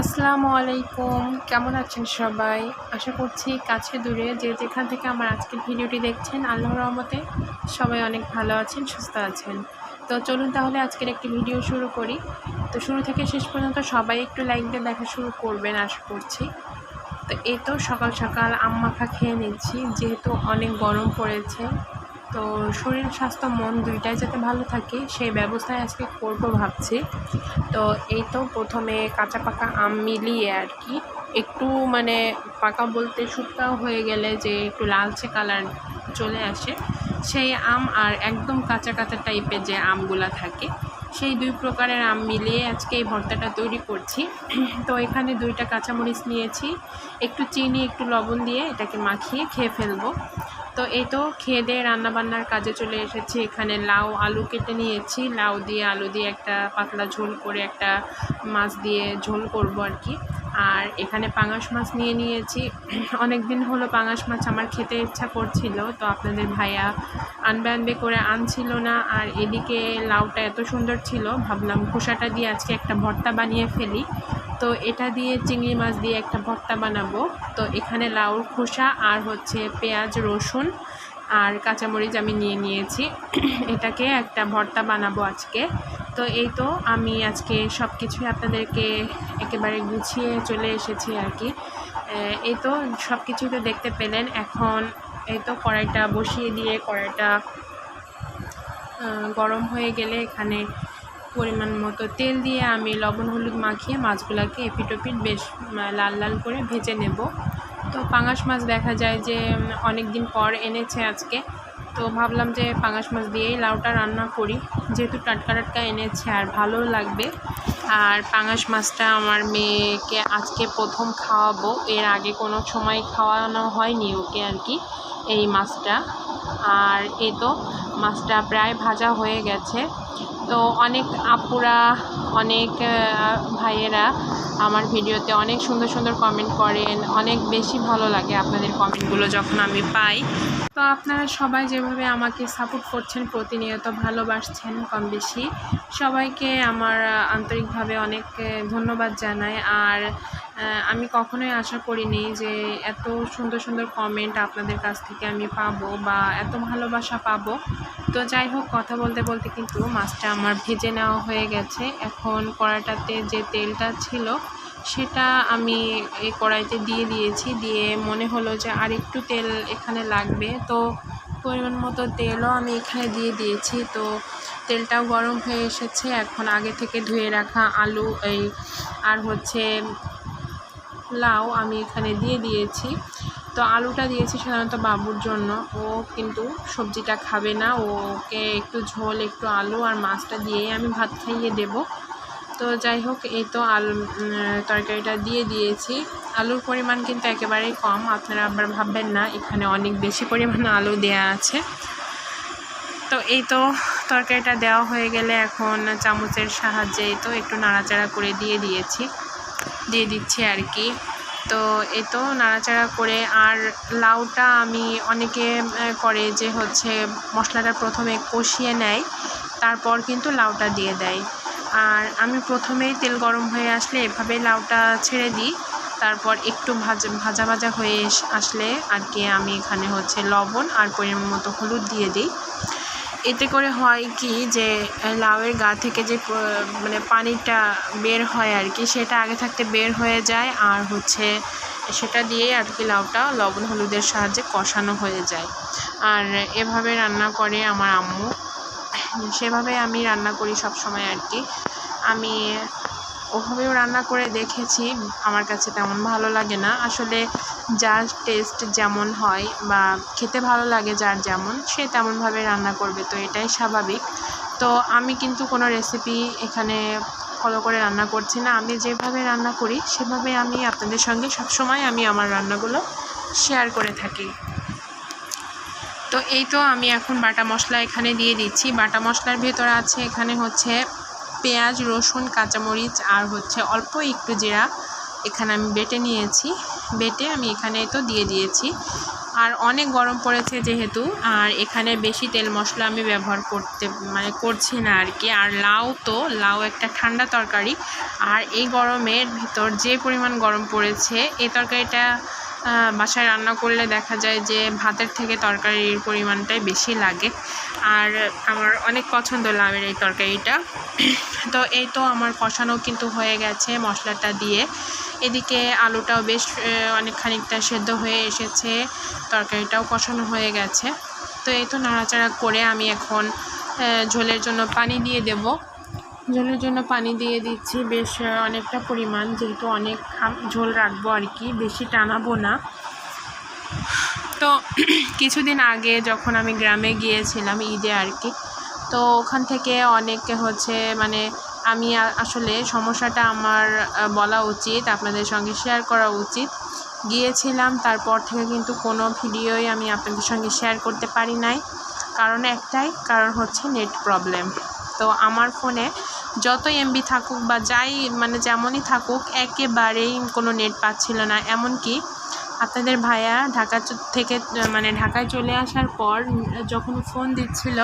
আসসালামু আলাইকুম। কেমন আছেন সবাই? আশা করছি কাছে দূরে যে যেখান থেকে আমার আজকের ভিডিওটি দেখছেন, আল্লাহর রহমতে সবাই অনেক ভালো আছেন, সুস্থ আছেন। তো চলুন তাহলে আজকের একটি ভিডিও শুরু করি। তো শুরু থেকে শেষ পর্যন্ত সবাই একটু লাইক দিয়ে দেখা শুরু করবেন আশা করছি। তো এই তো সকাল সকাল মাখা খেয়ে নিচ্ছি, যেহেতু অনেক গরম পড়েছে। তো শরীর স্বাস্থ্য মন দুইটাই যাতে ভালো থাকে, সেই ব্যবস্থায় আজকে করব ভাবছি। তো এই তো প্রথমে কাঁচা পাকা আম মিলিয়ে আর কি। একটু মানে পাকা বলতে শুকনাও হয়ে গেলে যে একটু লালচে কালার চলে আসে, সেই আম আর একদম কাঁচা কাঁচা টাইপের যে আমগুলা থাকে। সেই দুই প্রকারের আম মিলিয়ে আজকে এই ভর্তাটা তৈরি করছি। তো এখানে দুইটা কাঁচামরিচ নিয়েছি, একটু চিনি, একটু লবণ দিয়ে এটাকে মাখিয়ে খেয়ে ফেলব। তো এই তো খেয়ে দিয়ে রান্নাবান্নার কাজে চলে এসেছি। এখানে লাউ, আলু কেটে নিয়েছি। লাউ দিয়ে, আলু দিয়ে একটা পাতলা ঝোল করে একটা মাছ দিয়ে ঝোল করব আর কি। আর এখানে পাঙাশ মাছ নিয়ে নিয়েছি। অনেক দিন হলো পাঙাশ মাছ আমার খেতে ইচ্ছা করছিল, তো আপনাদের ভাইয়া আনবে আনবে করে আনছিল না। আর এদিকে লাউটা এত সুন্দর ছিল, ভাবলাম খোসাটা দিয়ে আজকে একটা ভর্তা বানিয়ে ফেলি। তো এটা দিয়ে চিংড়ি মাছ দিয়ে একটা ভর্তা বানাবো। তো এখানে লাউর খোসা আর হচ্ছে পেঁয়াজ, রসুন আর কাঁচামরিচ আমি নিয়ে নিয়েছি। এটাকে একটা ভর্তা বানাবো আজকে। তো এই তো আমি আজকে সব কিছুই আপনাদেরকে একেবারে গুছিয়ে চলে এসেছি আর কি। এই তো সব কিছুই তো দেখতে পেলেন। এখন এই তো কড়াইটা বসিয়ে দিয়ে কড়াইটা গরম হয়ে গেলে এখানে পরিমাণ মতো তেল দিয়ে আমি লবণ, হলুদ মাখিয়ে মাছগুলোকে এপিটোপিট বেশ লাল লাল করে ভেজে নেব। তো পাঙাশ মাছ দেখা যায় যে অনেক দিন পর এনেছে আজকে। তো ভাবলাম যে পাঙাশ মাছ দিয়েই লাউটা রান্না করি। যেহেতু টাটকা টাটকা এনেছে আর ভালো লাগবে। আর পাঙাশ মাছটা আমার মেয়েকে আজকে প্রথম খাওয়াবো। এর আগে কোনো সময় খাওয়ানো হয়নি ওকে আর কি এই মাছটা। আর এ তো মাছটা প্রায় ভাজা হয়ে গেছে। তো অনেক আপুরা অনেক ভাইয়েরা আমার ভিডিওতে অনেক সুন্দর সুন্দর কমেন্ট করেন, অনেক বেশি ভালো লাগে আপনাদের কমেন্টগুলো যখন আমি পাই। তো আপনারা সবাই যেভাবে আমাকে সাপোর্ট করছেন, প্রতিনিয়ত ভালোবাসছেন কম বেশি, সবাইকে আমার আন্তরিকভাবে অনেক ধন্যবাদ জানাই। আর আমি কখনোই আশা করিনি যে এত সুন্দর সুন্দর কমেন্ট আপনাদের কাছ থেকে আমি পাবো বা এত ভালোবাসা পাবো। তো যাই হোক, কথা বলতে বলতে কিন্তু মাছটা আমার ভেজে নেওয়া হয়ে গেছে। এখন কড়াইটাতে যে তেলটা ছিল, সেটা আমি এই কড়াইতে দিয়ে দিয়েছি। দিয়ে মনে হলো যে আর একটু তেল এখানে লাগবে। তো পরিমাণ মতো তেলও আমি এখানে দিয়ে দিয়েছি। তো তেলটাও গরম হয়ে এসেছে। এখন আগে থেকে ধুয়ে রাখা আলু, এই, আর হচ্ছে লাউ আমি এখানে দিয়ে দিয়েছি। তো আলুটা দিয়েছি সাধারণত বাবুর জন্য। ও কিন্তু সবজিটা খাবে না। ওকে একটু ঝোল, একটু আলু আর মাছটা দিয়েই আমি ভাত খাইয়ে দেব। তো যাই হোক, এই তো আলু তরকারিটা দিয়ে দিয়েছি। আলুর পরিমাণ কিন্তু একেবারেই কম। আপনারা আবার ভাববেন না, এখানে অনেক বেশি পরিমাণে আলু দেয়া আছে। তো এই তো তরকারিটা দেওয়া হয়ে গেলে এখন চামচের সাহায্যে তো একটু নাড়াচাড়া করে দিয়ে দিয়েছি। দিয়ে দিচ্ছি আর কি। তো এ তো নাড়াচাড়া করে আর লাউটা আমি অনেকে করে যে হচ্ছে মশলাটা প্রথমে কষিয়ে নেয়, তারপর কিন্তু লাউটা দিয়ে দেয়। আর আমি প্রথমেই তেল গরম হয়ে আসলে এভাবে লাউটা ছেড়ে দিই, তারপর একটু ভাজা ভাজা ভাজা হয়ে আসলে আর কি আমি এখানে হচ্ছে লবণ আর পরিমাণ মতো হলুদ দিয়ে দিই। এতে করে হয় কি যে লাউয়ের গা থেকে যে মানে পানিটা বের হয় আর কি, সেটা আগে থাকতে বের হয়ে যায় আর হচ্ছে সেটা দিয়ে আর কি লাউটা লবণ হলুদের সাহায্যে কষানো হয়ে যায়। আর এভাবে রান্না করে আমার আম্মু। সেভাবে আমি রান্না করি সব সময় আর কি। আমি ওভাবেও রান্না করে দেখেছি। আমার কাছে তেমন ভালো লাগে না। আসলে যার টেস্ট যেমন হয় বা খেতে ভালো লাগে যার যেমন, সে তেমনভাবে রান্না করবে। তো এটাই স্বাভাবিক। তো আমি কিন্তু কোনো রেসিপি এখানে ফলো করে রান্না করছি না। আমি যেভাবে রান্না করি, সেভাবে আমি আপনাদের সঙ্গে সবসময় আমি আমার রান্নাগুলো শেয়ার করে থাকি। তো এই তো আমি এখন বাটা মশলা এখানে দিয়ে দিচ্ছি। বাটা মশলার ভেতর আছে এখানে হচ্ছে পেঁয়াজ, রসুন, কাঁচামরিচ আর হচ্ছে অল্প একটু জিরা এখানে আমি বেটে নিয়েছি। বেটে আমি এখানে তো দিয়ে দিয়েছি। আর অনেক গরম পড়েছে যেহেতু, আর এখানে বেশি তেল মশলা আমি ব্যবহার করতে মানে করছি না আর কি। আর লাউ তো, লাউ একটা ঠান্ডা তরকারি। আর এই গরমের ভিতর যে পরিমাণ গরম পড়েছে, এই তরকারিটা বাসায় রান্না করলে দেখা যায় যে ভাতের থেকে তরকারির পরিমাণটাই বেশি লাগে। আর আমার অনেক পছন্দ লাউয়ের এই তরকারিটা। তো এই তো আমার কষানো কিন্তু হয়ে গেছে মশলাটা দিয়ে। এদিকে আলুটাও বেশ অনেক খানিকটা সেদ্ধ হয়ে এসেছে, তরকারিটাও কষানো হয়ে গেছে। তো এই তো নাড়াচাড়া করে আমি এখন ঝোলের জন্য পানি দিয়ে দেব। ঝোলের জন্য পানি দিয়ে দিচ্ছি। বেশ অনেকটা পরিমাণ, যেহেতু অনেক ঝোল রাখব আর কি, বেশি টানাবো না। তো কিছুদিন আগে যখন আমি গ্রামে গিয়েছিলাম ঈদে আর কি, তো ওখান থেকে অনেকে হচ্ছে মানে আমি আসলে সমস্যাটা আমার বলা উচিত, আপনাদের সঙ্গে শেয়ার করা উচিত। গিয়েছিলাম, তারপর থেকে কিন্তু কোনো ভিডিওই আমি আপনাদের সঙ্গে শেয়ার করতে পারি নাই। কারণ একটাই, কারণ হচ্ছে নেট প্রবলেম তো আমার ফোনে যত এমবি থাকুক বা যাই মানে যেমনই থাকুক, একেবারেই কোনো নেট পাচ্ছিল না। এমনকি আপনাদের ভাইয়া ঢাকা থেকে মানে ঢাকায় চলে আসার পর, যখন ফোন দিচ্ছিল,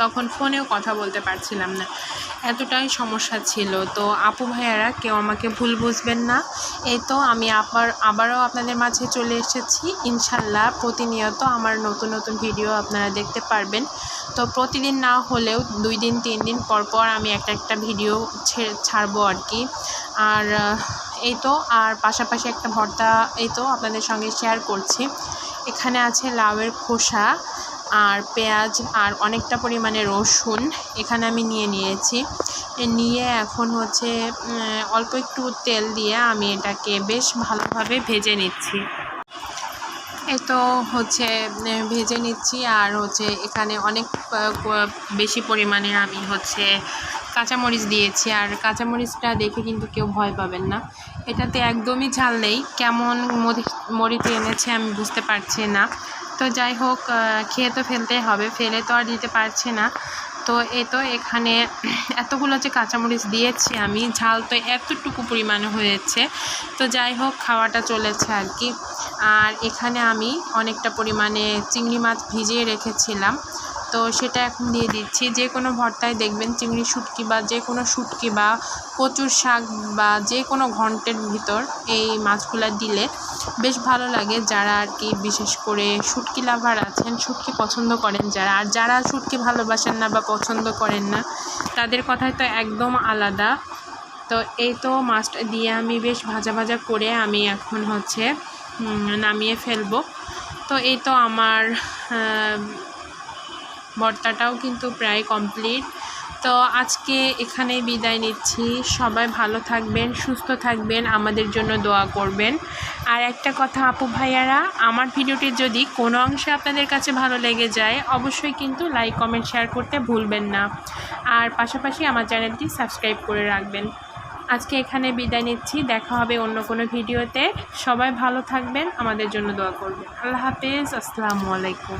তখন ফোনেও কথা বলতে পারছিলাম না। এতটাই সমস্যা ছিল। তো আপু ভাইয়ারা, কেউ আমাকে ভুল বুঝবেন না। এই তো আমি আবার আবারও আপনাদের মাঝে চলে এসেছি। ইনশাল্লাহ প্রতিনিয়ত আমার নতুন নতুন ভিডিও আপনারা দেখতে পারবেন। তো প্রতিদিন না হলেও দুই দিন, তিন দিন পর পর আমি একটা একটা ভিডিও ছেড়ে ছাড়বো আর কি। আর এই তো, আর পাশাপাশি একটা ভর্তা এই তো আপনাদের সঙ্গে শেয়ার করছি। এখানে আছে লাউয়ের খোসা, আর পেঁয়াজ, আর অনেকটা পরিমাণে রসুন এখানে আমি নিয়ে নিয়েছি। নিয়ে এখন হচ্ছে অল্প একটু তেল দিয়ে আমি এটাকে বেশ ভালোভাবে ভেজে নিচ্ছি। তো হচ্ছে ভেজে নিচ্ছি আর হচ্ছে এখানে অনেক বেশি পরিমাণে আমি হচ্ছে কাঁচামরিচ দিয়েছি আর কাঁচামরিচটা দেখে কিন্তু কেউ ভয় পাবেন না। এটাতে একদমই ঝাল নেই, কেমন মরি- মরিচ এনেছে আমি বুঝতে পারছি না। তো যাই হোক খেয়ে তো ফেলতেই হবে, ফেলে তো আর দিতে পারছি না। তো এ তো এখানে এতগুলো যে কাঁচামরিচ দিয়েছি আমি, ঝাল তো এতটুকু পরিমাণে হয়েছে। তো যাই হোক, খাওয়াটা চলেছে আর কি। আর এখানে আমি অনেকটা পরিমাণে চিংড়ি মাছ ভিজিয়ে রেখেছিলাম। তো সেটা এখন দিয়ে দিচ্ছি। যে কোনো ভর্তায় দেখবেন চিংড়ি শুটকি বা যে কোনো শুটকি বা কচুর শাক বা যে কোনো ঘন্টের ভিতর এই মাছগুলো দিলে বেশ ভালো লাগে। যারা আর কি বিশেষ করে শুটকি লাভার আছেন, শুটকি পছন্দ করেন যারা। আর যারা শুটকি ভালোবাসেন না বা পছন্দ করেন না, তাদের কথাই তো একদম আলাদা। তো এই তো মাছটা দিয়ে আমি বেশ ভাজা ভাজা করে আমি এখন হচ্ছে নামিয়ে ফেলব। তো এই তো আমার ভর্তাটাও কিন্তু প্রায় কমপ্লিট। তো আজকে এখানেই বিদায় নিচ্ছি। সবাই ভালো থাকবেন, সুস্থ থাকবেন, আমাদের জন্য দোয়া করবেন। আর একটা কথা, আপু ভাইয়ারা, আমার ভিডিওটি যদি কোনো অংশে আপনাদের কাছে ভালো লেগে যায়, অবশ্যই কিন্তু লাইক, কমেন্ট, শেয়ার করতে ভুলবেন না। আর পাশাপাশি আমার চ্যানেলটি সাবস্ক্রাইব করে রাখবেন। আজকে এখানে বিদায় নিচ্ছি। দেখা হবে অন্য কোনো ভিডিওতে। সবাই ভালো থাকবেন, আমাদের জন্য দোয়া করবেন। আল্লাহ হাফেজ। আসসালামু আলাইকুম।